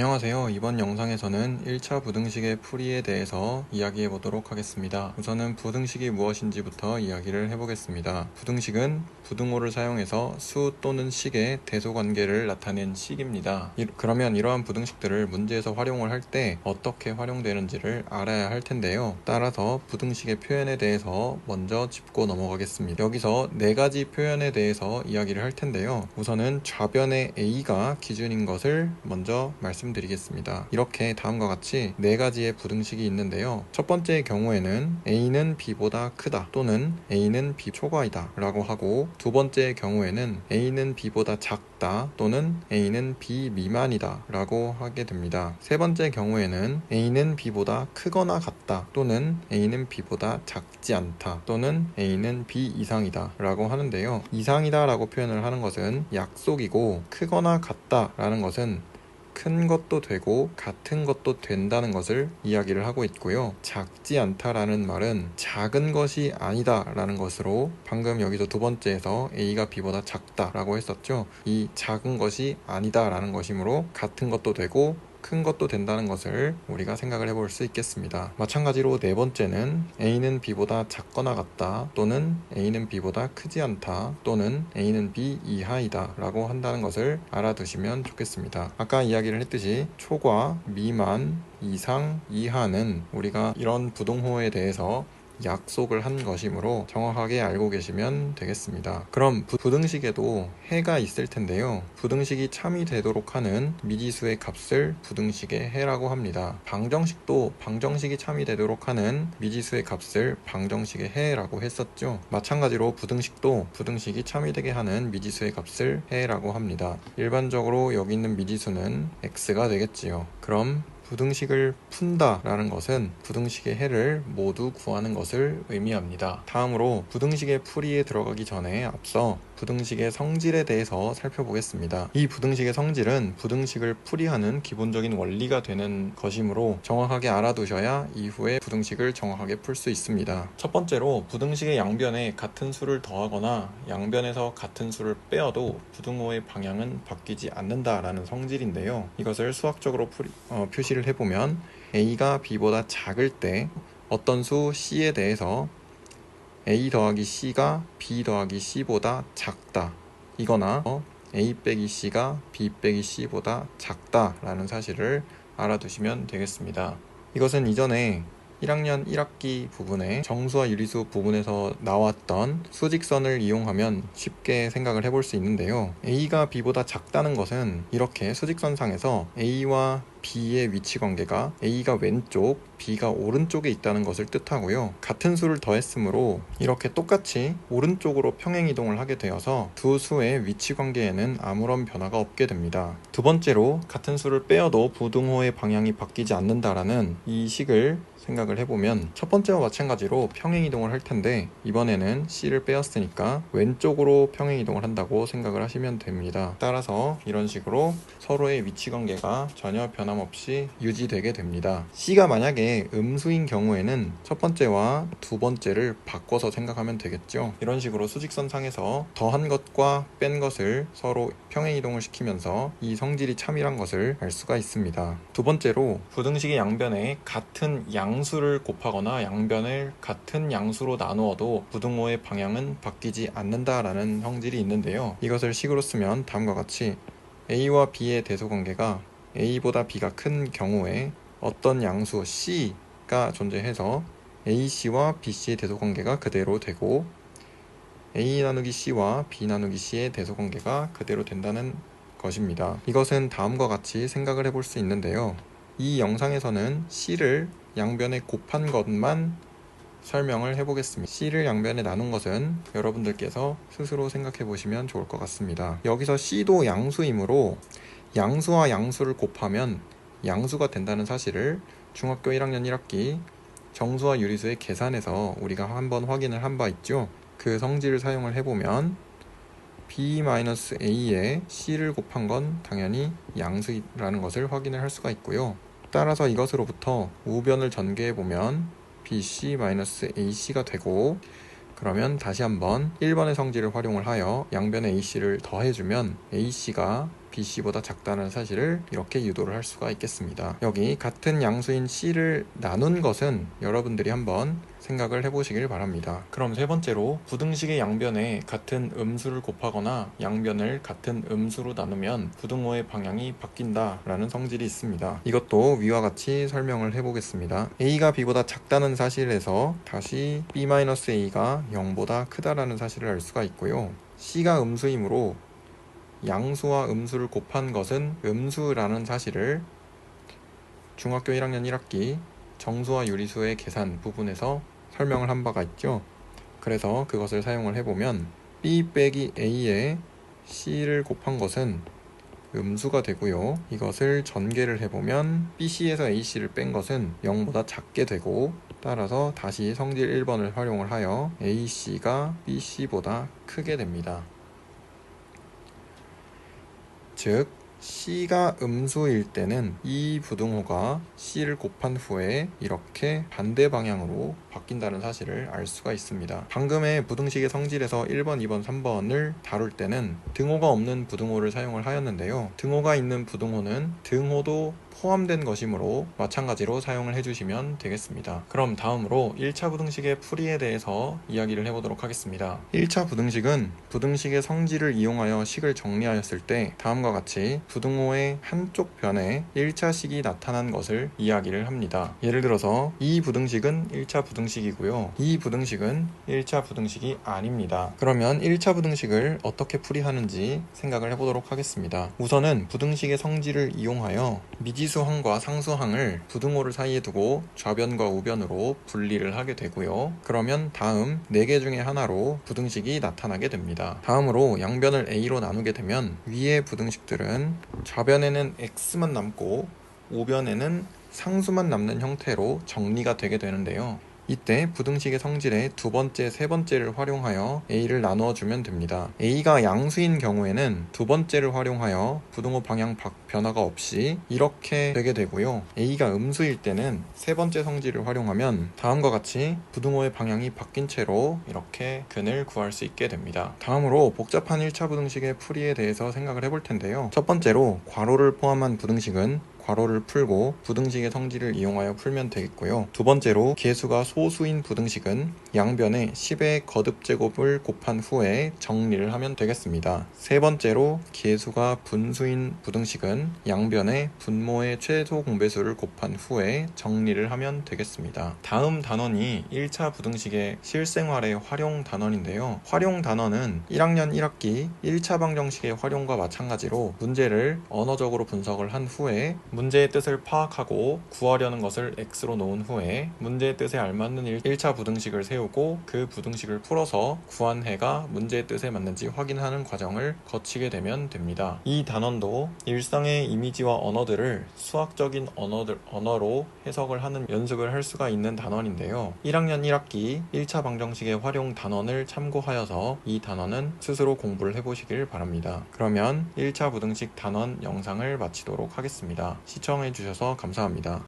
안녕하세요. 이번 영상에서는 1차 부등식의 풀이에 대해서 이야기해 보도록 하겠습니다. 우선은 부등식이 무엇인지부터 이야기를 해보겠습니다. 부등식은 부등호를 사용해서 수 또는 식의 대소 관계를 나타낸 식입니다. 이- 그러면 이러한 부등식들을 문제에서 활용을 할 때 어떻게 활용되는지를 알아야 할 텐데요. 따라서 부등식의 표현에 대해서 먼저 짚고 넘어가겠습니다. 여기서 네 가지 표현에 대해서 이야기를 할 텐데요. 우선은 좌변의 A가 기준인 것을 먼저 말씀드 리겠습니다. 이렇게 다음과 같이 네 가지의 부등식이 있는데요. 첫 번째의 경우에는 A는 B보다 크다 또는 A는 B 초과이다 라고 하고 두 번째의 경우에는 A는 B보다 작다 또는 A는 B 미만이다 라고 하게 됩니다. 세 번째 경우에는 A는 B보다 크거나 같다 또는 A는 B보다 작지 않다 또는 A는 B 이상이다 라고 하는데요. 이상이다 라고 표현을 하는 것은 약속이고 크거나 같다 라는 것은 큰 것도 되고 같은 것도 된다는 것을 이야기를 하고 있고요. 작지 않다라는 말은 작은 것이 아니다라는 것으로 방금 여기서 두 번째에서 A가 B보다 작다라고 했었죠. 이 작은 것이 아니다라는 것이므로 같은 것도 되고 큰 것도 된다는 것을 우리가 생각을 해볼 수 있겠습니다. 마찬가지로 네 번째는 A는 B보다 작거나 같다 또는 A는 B보다 크지 않다 또는 A는 B 이하이다 라고 한다는 것을 알아두시면 좋겠습니다. 아까 이야기를 했듯이 초과, 미만, 이상, 이하는 우리가 이런 부동호에 대해서 약속을 한 것이므로 정확하게 알고 계시면 되겠습니다. 그럼 부, 부등식에도 해가 있을 텐데요. 부등식이 참이 되도록 하는 미지수의 값을 부등식의 해라고 합니다. 방정식도 방정식이 참이 되도록 하는 미지수의 값을 방정식의 해라고 했었죠. 마찬가지로 부등식도 부등식이 참이 되게 하는 미지수의 값을 해라고 합니다. 일반적으로 여기 있는 미지수는 x가 되겠지요. 그럼 부등식을 푼다라는 것은 부등식의 해를 모두 구하는 것을 의미합니다. 다음으로 부등식의 풀이에 들어가기 전에 앞서 부등식의 성질에 대해서 살펴보겠습니다. 이 부등식의 성질은 부등식을 풀이하는 기본적인 원리가 되는 것이므로 정확하게 알아두셔야 이후에 부등식을 정확하게 풀 수 있습니다. 첫 번째로 부등식의 양변에 같은 수를 더하거나 양변에서 같은 수를 빼어도 부등호의 방향은 바뀌지 않는다라는 성질인데요. 이것을 수학적으로 풀이- 어, 표시를 해보면 a가 b보다 작을 때 어떤 수 c에 대해서 a 더하기 c가 b 더하기 c보다 작다 이거나 어, a 빼기 c가 b 빼기 c보다 작다라는 사실을 알아두시면 되겠습니다. 이것은 이전에 1학년 1학기 부분에 정수와 유리수 부분에서 나왔던 수직선을 이용하면 쉽게 생각을 해볼 수 있는데요. A가 B보다 작다는 것은 이렇게 수직선 상에서 A와 B의 위치 관계가 A가 왼쪽, B가 오른쪽에 있다는 것을 뜻하고요. 같은 수를 더했으므로 이렇게 똑같이 오른쪽으로 평행 이동을 하게 되어서 두 수의 위치 관계에는 아무런 변화가 없게 됩니다. 두 번째로 같은 수를 빼어도 부등호의 방향이 바뀌지 않는다라는 이 식을 생각을 해보면 첫 번째와 마찬가지로 평행 이동을 할 텐데 이번에는 C를 빼었으니까 왼쪽으로 평행 이동을 한다고 생각을 하시면 됩니다. 따라서 이런 식으로 서로의 위치 관계가 전혀 변함없이 유지되게 됩니다. C가 만약에 음수인 경우에는 첫 번째와 두 번째를 바꿔서 생각하면 되겠죠. 이런 식으로 수직선 상에서 더한 것과 뺀 것을 서로 평행 이동을 시키면서 이 성질이 참이란 것을 알 수가 있습니다. 두 번째로 부등식의 양변에 같은 양수를 곱하거나 양변을 같은 양수로 나누어도 부등호의 방향은 바뀌지 않는다라는 성질이 있는데요. 이것을 식으로 쓰면 다음과 같이 A와 B의 대소 관계가 A보다 B가 큰 경우에 어떤 양수 C가 존재해서 AC와 BC의 대소 관계가 그대로 되고 A 나누기 C와 B 나누기 C의 대소 관계가 그대로 된다는 것입니다. 이것은 다음과 같이 생각을 해볼 수 있는데요. 이 영상에서는 C를 양변에 곱한 것만 설명을 해보겠습니다. C를 양변에 나눈 것은 여러분들께서 스스로 생각해 보시면 좋을 것 같습니다. 여기서 C도 양수이므로 양수와 양수를 곱하면 양수가 된다는 사실을 중학교 1학년 1학기 정수와 유리수의 계산에서 우리가 한번 확인을 한 바 있죠. 그 성질을 사용을 해보면 b-a에 c를 곱한 건 당연히 양수라는 것을 확인을 할 수가 있고요. 따라서 이것으로부터 우변을 전개해 보면 bc-ac가 되고 그러면 다시 한번 1번의 성질을 활용을 하여 양변에 ac를 더해주면 ac가 BC보다 작다는 사실을 이렇게 유도를 할 수가 있겠습니다. 여기 같은 양수인 C를 나눈 것은 여러분들이 한번 생각을 해보시길 바랍니다. 그럼 세 번째로 부등식의 양변에 같은 음수를 곱하거나 양변을 같은 음수로 나누면 부등호의 방향이 바뀐다 라는 성질이 있습니다. 이것도 위와 같이 설명을 해보겠습니다. a가 b보다 작다는 사실에서 다시 b-a가 0보다 크다라는 사실을 알 수가 있고요. c가 음수이므로 양수와 음수를 곱한 것은 음수라는 사실을 중학교 1학년 1학기 정수와 유리수의 계산 부분에서 설명을 한 바가 있죠. 그래서 그것을 사용을 해보면 b 빼기 a에 c를 곱한 것은 음수가 되고요. 이것을 전개를 해보면 BC에서 AC를 뺀 것은 0보다 작게 되고 따라서 다시 성질 1번을 활용을 하여 AC가 BC보다 크게 됩니다. 즉 C가 음수일 때는 이 부등호가 C를 곱한 후에 이렇게 반대 방향으로 바뀐다는 사실을 알 수가 있습니다. 방금의 부등식의 성질에서 1번, 2번, 3번을 다룰 때는 등호가 없는 부등호를 사용을 하였는데요. 등호가 있는 부등호는 등호도 포함된 것이므로 마찬가지로 사용을 해주시면 되겠습니다. 그럼 다음으로 1차 부등식의 풀이에 대해서 이야기를 해보도록 하겠습니다. 1차 부등식은 부등식의 성질을 이용하여 식을 정리하였을 때 다음과 같이 부등호의 한쪽 변에 1차 식이 나타난 것을 이야기를 합니다. 예를 들어서 이 부등식은 1차 부등식이고요. 이 부등식은 1차 부등식이 아닙니다. 그러면 1차 부등식을 어떻게 풀이하는지 생각을 해보도록 하겠습니다. 우선은 부등식의 성질을 이용하여 미 지수항과 상수항을 부등호를 사이에 두고 좌변과 우변으로 분리를 하게 되고요. 그러면 다음 4개 중에 하나로 부등식이 나타나게 됩니다. 다음으로 양변을 a로 나누게 되면 위의 부등식들은 좌변에는 x만 남고 우변에는 상수만 남는 형태로 정리가 되게 되는데요. 이때 부등식의 성질의 두 번째, 세 번째를 활용하여 a를 나누어 주면 됩니다. a가 양수인 경우에는 두 번째를 활용하여 부등호 방향 바- 변화가 없이 이렇게 되게 되고요. a가 음수일 때는 세 번째 성질을 활용하면 다음과 같이 부등호의 방향이 바뀐 채로 이렇게 근을 구할 수 있게 됩니다. 다음으로 복잡한 1차 부등식의 풀이에 대해서 생각을 해볼 텐데요. 첫 번째로 괄호를 포함한 부등식은 괄호를 풀고 부등식의 성질을 이용하여 풀면 되겠고요. 두 번째로 개수가 소수인 부등식은 양변에 10의 거듭제곱을 곱한 후에 정리를 하면 되겠습니다. 세 번째로 개수가 분수인 부등식은 양변에 분모의 최소 공배수를 곱한 후에 정리를 하면 되겠습니다. 다음 단원이 1차 부등식의 실생활의 활용 단원인데요. 활용 단원은 1학년 1학기 1차 방정식의 활용과 마찬가지로 문제를 언어적으로 분석을 한 후에 문제의 뜻을 파악하고 구하려는 것을 x로 놓은 후에 문제의 뜻에 알맞는 1차 부등식을 세우고 그 부등식을 풀어서 구한 해가 문제의 뜻에 맞는지 확인하는 과정을 거치게 되면 됩니다. 이 단원도 일상의 이미지와 언어들을 수학적인 언어들, 언어로 해석을 하는 연습을 할 수가 있는 단원인데요. 1학년 1학기 1차 방정식의 활용 단원을 참고하여서 이 단원은 스스로 공부를 해보시길 바랍니다. 그러면 1차 부등식 단원 영상을 마치도록 하겠습니다. 시청해주셔서 감사합니다.